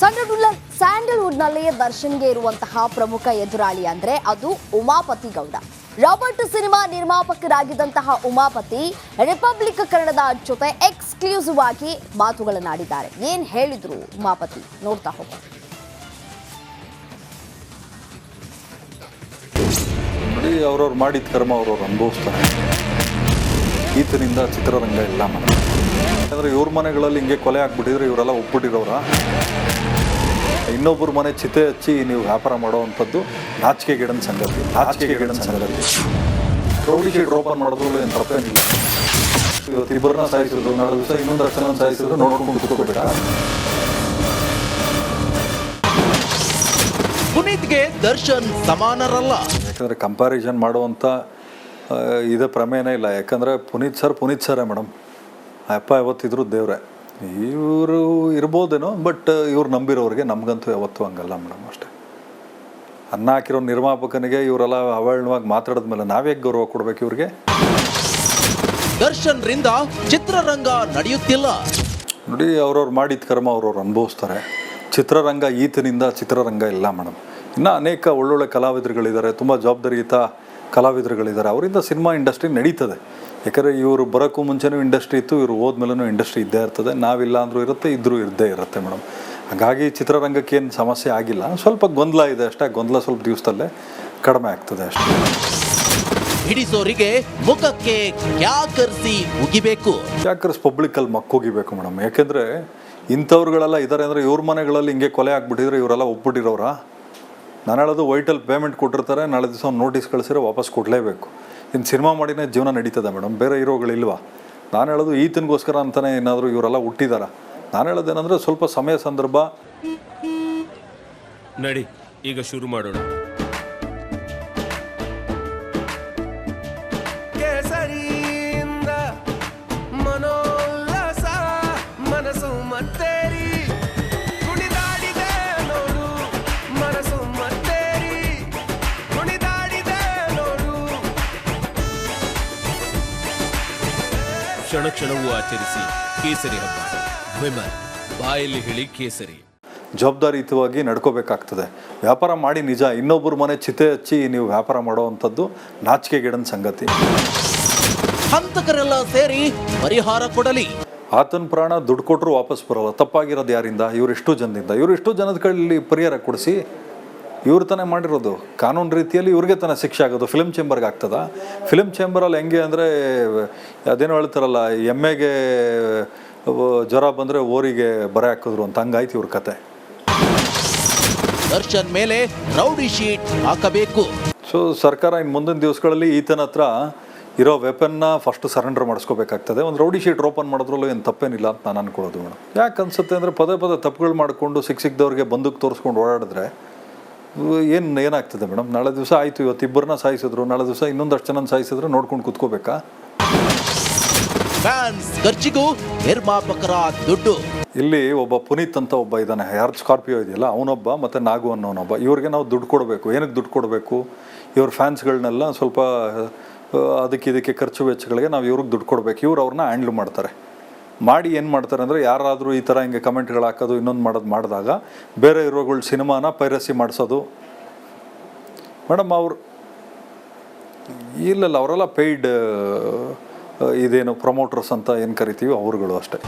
Sandalwood ಸ್ಯಾಂಡಲ್ವುಡ್ನಲ್ಲಿ ದರ್ಶನ್ಗೆ ಇರುವಂತಹ ಪ್ರಮುಖ ಎದುರಾಳಿ ಅಂದ್ರೆ ಅದು ಉಮಾಪತಿ ಗೌಡ. ರಾಬರ್ಟ್ ಸಿನಿಮಾ ನಿರ್ಮಾಪಕರಾಗಿದ್ದಂತಹ ಉಮಾಪತಿ ರಿಪಬ್ಲಿಕ್ ಕನ್ನಡದ ಜೊತೆ ಎಕ್ಸ್ಕ್ಲೂಸಿವ್ ಆಗಿ ಮಾತುಗಳನ್ನಾಡಿದ್ದಾರೆ. ಏನ್ ಹೇಳಿದ್ರು ಉಮಾಪತಿ? ನೋಡ್ತಾ ನೋಡಿ, ಅವ್ರವ್ರು ಮಾಡಿದ ಕರ್ಮ ಅವ್ರವ್ರು ಅನುಭವಿಸ್ತಾರೆ. ಈತನಿಂದ ಚಿತ್ರರಂಗ ಇಲ್ಲ ಮನೆ. ಯಾಕಂದ್ರೆ ಇವ್ರ ಮನೆಗಳಲ್ಲಿ ಹಿಂಗೆ ಕೊಲೆ ಆಗ್ಬಿಟ್ಟಿದ್ರೆ ಇವರೆಲ್ಲ ಒಪ್ಪಿಟ್ಟಿರೋರ. ಇನ್ನೊಬ್ಬರ ಮನೆ ಚಿತೆ ಹಚ್ಚಿ ನೀವು ವ್ಯಾಪಾರ ಮಾಡೋವಂಥದ್ದು ನಾಚಿಕೆ ಗಿಡನ ಸಂಗತಿ ನಾಚಿಕೆ ಗಿಡನ ಸಂಗತಿ. ರೌಡಿ ಶೀಟ್ ಓಪನ್ ಮಾಡಿದ್ರು ಏನು ತಪ್ಪೇನಿಲ್ಲ. ಇವತ್ತು ಇಬ್ಬರನ್ನ ಸಾಯಿಸಿದ್ರು ನಾಳೆ ದಿವಸ ಇನ್ನೊಂದು ಜನ ಸಾಯಿಸಿದ್ರು ನೋಡ್ಕೊಂಡು ಕುತ್ಕೋಬೇಡ. ಪುನೀತ್ಗೆ ದರ್ಶನ್ ಸಮಾನರಲ್ಲ. ಯಾಕಂದರೆ ಕಂಪ್ಯಾರಿಸನ್ ಮಾಡುವಂಥ ಇದೆ ಇದೇ ಪ್ರಮೇಯನೇ ಇಲ್ಲ. ಯಾಕಂದರೆ ಪುನೀತ್ ಸರ್ ಪುನೀತ್ ಸರೇ ಮೇಡಮ್. ಅಪ್ಪ ಯಾವತ್ತಿದ್ರು ದೇವ್ರೆ. ಇವರು ಇರ್ಬೋದೇನೋ ಬಟ್ ಇವ್ರು ನಂಬಿರೋರಿಗೆ ನಮಗಂತೂ ಯಾವತ್ತೂ ಹಂಗಲ್ಲ ಮೇಡಮ್ ಅಷ್ಟೇ. ಅನ್ನ ಹಾಕಿರೋ ನಿರ್ಮಾಪಕನಿಗೆ ಇವರೆಲ್ಲ ಅವಳವಾಗಿ ಮಾತಾಡಿದ್ಮೇಲೆ ನಾವೇ ಗೌರವ ಕೊಡ್ಬೇಕು ಇವ್ರಿಗೆ? ದರ್ಶನ್ ರಿಂದ ಚಿತ್ರರಂಗ ನಡೆಯುತ್ತಿಲ್ಲ. ನೋಡಿ ಅವ್ರವ್ರು ಮಾಡಿದ ಕರ್ಮ ಅವ್ರವ್ರು ಅನುಭವಿಸ್ತಾರೆ. ಚಿತ್ರರಂಗ ಈತನಿಂದ ಚಿತ್ರರಂಗ ಇಲ್ಲ ಮೇಡಮ್. ಇನ್ನೂ ಅನೇಕ ಒಳ್ಳೊಳ್ಳೆ ಕಲಾವಿದರುಗಳಿದ್ದಾರೆ. ತುಂಬ ಜವಾಬ್ದಾರಿಯುತ ಕಲಾವಿದರುಗಳಿದ್ದಾರೆ. ಅವರಿಂದ ಸಿನಿಮಾ ಇಂಡಸ್ಟ್ರಿ ನಡೀತದೆ. ಯಾಕಂದರೆ ಇವರು ಬರೋಕ್ಕೂ ಮುಂಚೆನೂ ಇಂಡಸ್ಟ್ರಿ ಇತ್ತು ಇವರು ಹೋದ್ಮೇಲೂ ಇಂಡಸ್ಟ್ರಿ ಇದ್ದೇ ಇರ್ತದೆ. ನಾವಿಲ್ಲ ಅಂದರೂ ಇರುತ್ತೆ ಇದ್ದರೂ ಇದ್ದೇ ಇರುತ್ತೆ ಮೇಡಮ್. ಹಾಗಾಗಿ ಚಿತ್ರರಂಗಕ್ಕೆ ಏನು ಸಮಸ್ಯೆ ಆಗಿಲ್ಲ. ಸ್ವಲ್ಪ ಗೊಂದಲ ಇದೆ ಅಷ್ಟೇ. ಗೊಂದಲ ಸ್ವಲ್ಪ ದಿವಸದಲ್ಲೇ ಕಡಿಮೆ ಆಗ್ತದೆ ಅಷ್ಟೇ. ಹಿಡಿಸೋರಿಗೆ ಮುಖಕ್ಕೆ ಕ್ಯಾಕರಿಸಿ ಮುಗಿಬೇಕು ಯಾಕರ್ಸ್ ಪಬ್ಲಿಕ್ಕಲ್ಲಿ ಮಕ್ಕೋಗಿಬೇಕು ಮೇಡಮ್. ಯಾಕೆಂದರೆ ಇಂಥವ್ರುಗಳೆಲ್ಲ ಇದ್ದಾರೆ ಅಂದರೆ ಇವ್ರ ಮನೆಗಳಲ್ಲಿ ಹಿಂಗೆ ಕೊಲೆ ಆಗ್ಬಿಟ್ಟಿದ್ರೆ ಇವರೆಲ್ಲ ಒಪ್ಪಿಟ್ಟಿರೋರ ನಾನು ಹೇಳೋದು ವೈಟಲ್ಲಿ ಪೇಮೆಂಟ್ ಕೊಟ್ಟಿರ್ತಾರೆ, ನಾಳೆ ದಿವಸ ನೋಟಿಸ್ ಕಳಿಸಿದ್ರೆ ವಾಪಸ್ ಕೊಡಲೇಬೇಕು. ಇನ್ನು ಸಿನಿಮಾ ಮಾಡಿನೇ ಜೀವನ ನಡೀತದೆ ಮೇಡಮ್, ಬೇರೆ ಹೀರೋಗಳಿಲ್ವಾ ನಾನು ಹೇಳೋದು ಈತನಿಗೋಸ್ಕರ ಅಂತಲೇ ಏನಾದರೂ ಇವರೆಲ್ಲ ಹುಟ್ಟಿದಾರ. ನಾನು ಹೇಳೋದೇನೆಂದರೆ ಸ್ವಲ್ಪ ಸಮಯ ಸಂದರ್ಭ. ನಡಿ, ಈಗ ಶುರು ಮಾಡೋಣ. ಕ್ಷಣ ಕ್ಷಣವೂ ಆಚರಿಸಿ ಕೇಸರಿ ಹಬ್ಬ. ವಿಮಲ್ ಬಾಯಲ್ಲಿ ಹೇಳಿ ಕೇಸರಿ. ಜವಾಬ್ದಾರಿಯುತವಾಗಿ ನಡ್ಕೋಬೇಕಾಗ್ತದೆ. ವ್ಯಾಪಾರ ಮಾಡಿ ನಿಜ ಇನ್ನೊಬ್ಬರ ಮನೆ ಚಿತೆ ಹಚ್ಚಿ ನೀವು ವ್ಯಾಪಾರ ಮಾಡುವಂಥದ್ದು ನಾಚಿಕೆಗೇಡನ ಸಂಗತಿ. ಹಂತಕರೆಲ್ಲ ಸೇರಿ ಪರಿಹಾರ ಕೊಡಲಿ. ಆತನ ಪ್ರಾಣ ದುಡ್ಡು ಕೊಟ್ಟರು ವಾಪಸ್ ಬರಲ್ಲ. ತಪ್ಪಾಗಿರೋದು ಯಾರಿಂದ? ಇವರೆಷ್ಟು ಜನದಿಂದ. ಇವರೆಷ್ಟು ಜನದ ಕೈಲಿ ಪರಿಹಾರ ಕೊಡಿಸಿ ಇವ್ರು ತಾನೇ ಮಾಡಿರೋದು. ಕಾನೂನು ರೀತಿಯಲ್ಲಿ ಇವ್ರಿಗೆ ತಾನೇ ಶಿಕ್ಷೆ ಆಗೋದು. ಫಿಲ್ಮ್ ಚೇಂಬರ್ಗೆ ಆಗ್ತದ? ಫಿಲ್ಮ್ ಚೇಂಬರಲ್ಲಿ ಹೆಂಗೆ ಅಂದರೆ ಅದೇನೋ ಹೇಳ್ತಾರಲ್ಲ ಎಮ್ಮೆಗೆ ಜ್ವರ ಬಂದರೆ ಓರಿಗೆ ಬರೆ ಹಾಕಿದ್ರು ಅಂತ. ಹಂಗಾಯ್ತು ಇವ್ರ ಕತೆ. ದರ್ಶನ್ ಮೇಲೆ ರೌಡಿ ಶೀಟ್ ಹಾಕಬೇಕು. ಸೊ ಸರ್ಕಾರ ಇನ್ನು ಮುಂದಿನ ದಿವಸಗಳಲ್ಲಿ ಈತನ ಹತ್ರ ಇರೋ ವೆಪನ್ನ ಫಸ್ಟ್ ಸರೆಂಡರ್ ಮಾಡಿಸ್ಕೋಬೇಕಾಗ್ತದೆ. ಒಂದು ರೌಡಿ ಶೀಟ್ ಓಪನ್ ಮಾಡಿದ್ರಲ್ಲೂ ಏನು ತಪ್ಪೇನಿಲ್ಲ ಅಂತ ನಾನು ಅನ್ಕೊಳ್ಳೋದು ಮೇಡಮ್ ಯಾಕೆ ಅನ್ಸುತ್ತೆ ಅಂದರೆ ಪದೇ ಪದೇ ತಪ್ಪುಗಳು ಮಾಡಿಕೊಂಡು ಸಿಕ್ಕ ಸಿಕ್ಕದವ್ರಿಗೆ ಬಂದೂಕ್ ತೋರಿಸ್ಕೊಂಡು ಓಡಾಡಿದ್ರೆ ಏನು ಏನಾಗ್ತದೆ ಮೇಡಮ್? ನಾಳೆ ದಿವಸ ಆಯಿತು ಇವತ್ತು ಇಬ್ಬರನ್ನ ಸಾಯಿಸಿದ್ರು ನಾಳೆ ದಿವಸ ಇನ್ನೊಂದಷ್ಟು ಜನ ಸಾಯಿಸಿದ್ರೆ ನೋಡ್ಕೊಂಡು ಕುತ್ಕೋಬೇಕಾ? ಫ್ಯಾನ್ಸ್ ಖರ್ಚಿಗೂ ನಿರ್ಮಾಪಕರ ದುಡ್ಡು. ಇಲ್ಲಿ ಒಬ್ಬ ಪುನೀತ್ ಅಂತ ಒಬ್ಬ ಇದ್ದಾನೆ ಯಾರು ಸ್ಕಾರ್ಪಿಯೋ ಇದೆಯಲ್ಲ ಅವನೊಬ್ಬ ಮತ್ತು ನಾಗು ಅನ್ನೋನೊಬ್ಬ. ಇವ್ರಿಗೆ ನಾವು ದುಡ್ಡು ಕೊಡಬೇಕು. ಏನಕ್ಕೆ ದುಡ್ಡು ಕೊಡಬೇಕು? ಇವ್ರ ಫ್ಯಾನ್ಸ್ಗಳನ್ನೆಲ್ಲ ಸ್ವಲ್ಪ ಅದಕ್ಕೆ ಇದಕ್ಕೆ ಖರ್ಚು ವೆಚ್ಚಗಳಿಗೆ ನಾವು ಇವ್ರಿಗೆ ದುಡ್ಡು ಕೊಡಬೇಕು. ಇವ್ರು ಅವ್ರನ್ನ ಹ್ಯಾಂಡ್ಲ್ ಮಾಡ್ತಾರೆ. ಮಾಡಿ ಏನು ಮಾಡ್ತಾರೆ ಅಂದರೆ ಯಾರಾದರೂ ಈ ಥರ ಹಿಂಗೆ ಕಮೆಂಟ್ಗಳು ಹಾಕೋದು, ಇನ್ನೊಂದು ಮಾಡೋದು ಮಾಡಿದಾಗ ಬೇರೆ ಇರೋಗಳು ಸಿನಿಮಾನ ಪೈರಸಿ ಮಾಡಿಸೋದು. ಮೇಡಮ್, ಅವ್ರು ಇಲ್ಲಲ್ಲ, ಅವರೆಲ್ಲ ಪೇಯ್ಡ್ ಇದೇನು ಪ್ರಮೋಟರ್ಸ್ ಅಂತ ಏನು ಕರಿತೀವಿ, ಅವ್ರುಗಳು ಅಷ್ಟೇ.